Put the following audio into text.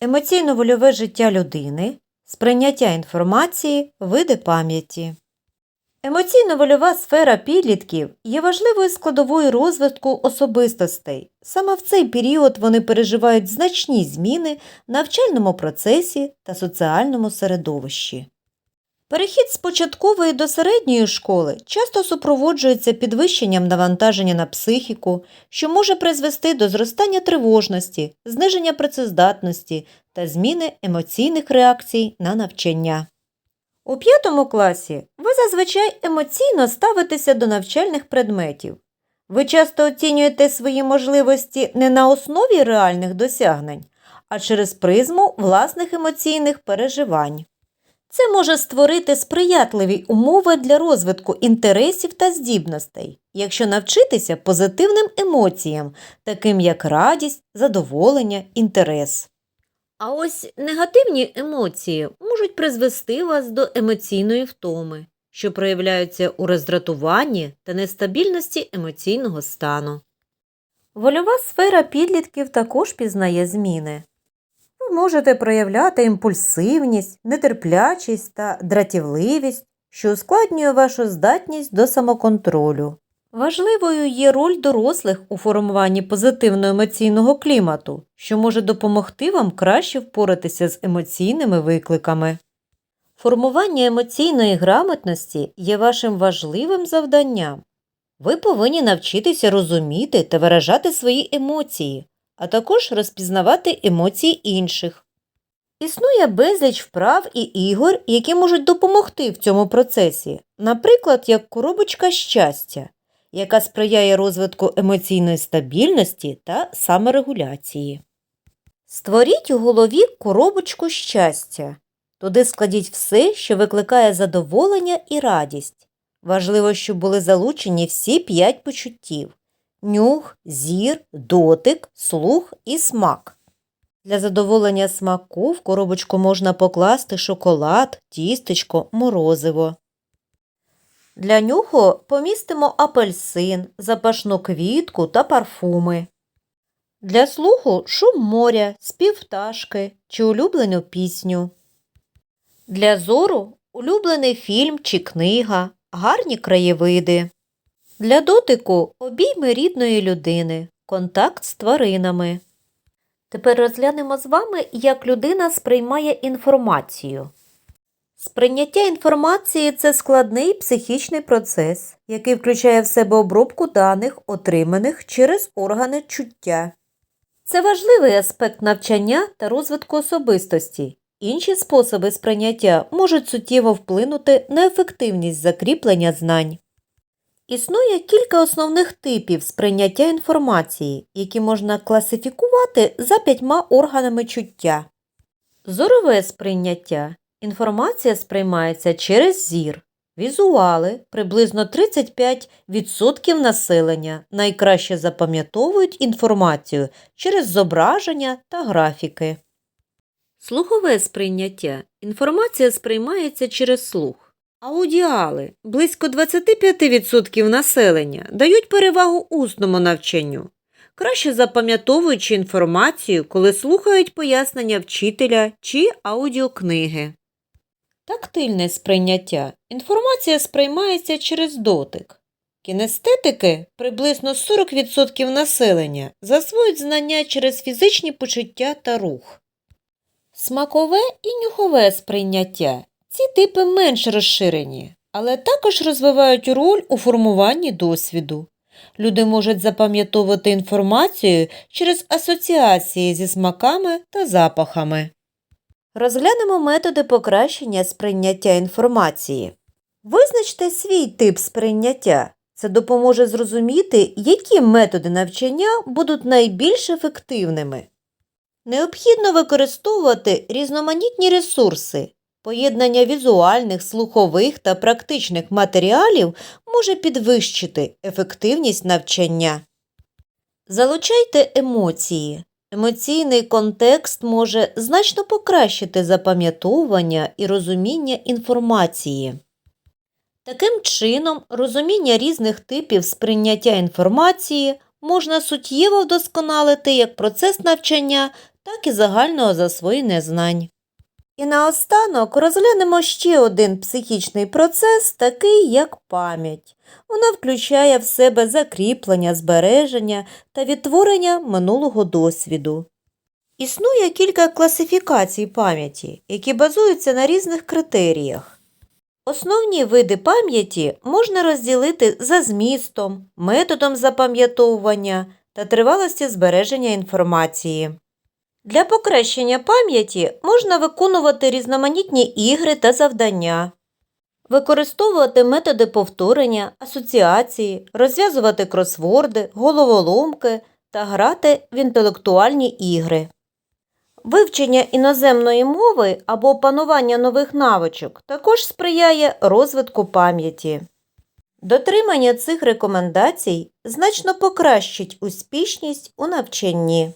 емоційно-вольове життя людини, сприйняття інформації, види пам'яті. Емоційно-вольова сфера підлітків є важливою складовою розвитку особистостей. Саме в цей період вони переживають значні зміни в навчальному процесі та соціальному середовищі. Перехід з початкової до середньої школи часто супроводжується підвищенням навантаження на психіку, що може призвести до зростання тривожності, зниження працездатності та зміни емоційних реакцій на навчання. У п'ятому класі ви зазвичай емоційно ставитеся до навчальних предметів. Ви часто оцінюєте свої можливості не на основі реальних досягнень, а через призму власних емоційних переживань. Це може створити сприятливі умови для розвитку інтересів та здібностей, якщо навчитися позитивним емоціям, таким як радість, задоволення, інтерес. А ось негативні емоції можуть призвести вас до емоційної втоми, що проявляються у роздратуванні та нестабільності емоційного стану. Вольова сфера підлітків також пізнає зміни. Можете проявляти імпульсивність, нетерплячість та дратівливість, що ускладнює вашу здатність до самоконтролю. Важливою є роль дорослих у формуванні позитивного емоційного клімату, що може допомогти вам краще впоратися з емоційними викликами. Формування емоційної грамотності є вашим важливим завданням. Ви повинні навчитися розуміти та виражати свої емоції, а також розпізнавати емоції інших. Існує безліч вправ і ігор, які можуть допомогти в цьому процесі, наприклад, як коробочка щастя, яка сприяє розвитку емоційної стабільності та саморегуляції. Створіть у голові коробочку щастя. Туди складіть все, що викликає задоволення і радість. Важливо, щоб були залучені всі п'ять почуттів нюх, зір, дотик, слух і смак. Для задоволення смаку в коробочку можна покласти шоколад, тістечко, морозиво. Для нюху помістимо апельсин, запашну квітку та парфуми. Для слуху шум моря, спів пташки чи улюблену пісню. Для зору улюблений фільм чи книга, гарні краєвиди. Для дотику обійми рідної людини, контакт з тваринами. Тепер розглянемо з вами, як людина сприймає інформацію. Сприйняття інформації це складний психічний процес, який включає в себе обробку даних, отриманих через органи чуття. Це важливий аспект навчання та розвитку особистості. Інші способи сприйняття можуть суттєво вплинути на ефективність закріплення знань. Існує кілька основних типів сприйняття інформації, які можна класифікувати за п'ятьма органами чуття. Зорове сприйняття. Інформація сприймається через зір. Візуали приблизно 35% населення найкраще запам'ятовують інформацію через зображення та графіки. Слухове сприйняття. Інформація сприймається через слух. Аудіали близько 25% населення дають перевагу усному навчанню, краще запам'ятовуючи інформацію, коли слухають пояснення вчителя чи аудіокниги. Тактильне сприйняття. Інформація сприймається через дотик. Кінестетики приблизно 40% населення засвоюють знання через фізичні почуття та рух. Смакове і нюхове сприйняття. Ці типи менш розширені, але також розвивають роль у формуванні досвіду. Люди можуть запам'ятовувати інформацію через асоціації зі смаками та запахами. Розглянемо методи покращення сприйняття інформації. Визначте свій тип сприйняття. Це допоможе зрозуміти, які методи навчання будуть найбільш ефективними. Необхідно використовувати різноманітні ресурси. Поєднання візуальних, слухових та практичних матеріалів може підвищити ефективність навчання. Залучайте емоції. Емоційний контекст може значно покращити запам'ятовування і розуміння інформації. Таким чином, розуміння різних типів сприйняття інформації можна суттєво вдосконалити як процес навчання, так і загального засвоєння знань. І наостанок розглянемо ще один психічний процес, такий як пам'ять. Вона включає в себе закріплення, збереження та відтворення минулого досвіду. Існує кілька класифікацій пам'яті, які базуються на різних критеріях. Основні види пам'яті можна розділити за змістом, методом запам'ятовування та тривалості збереження інформації. Для покращення пам'яті можна виконувати різноманітні ігри та завдання, використовувати методи повторення, асоціації, розв'язувати кросворди, головоломки та грати в інтелектуальні ігри. Вивчення іноземної мови або опанування нових навичок також сприяє розвитку пам'яті. Дотримання цих рекомендацій значно покращить успішність у навчанні.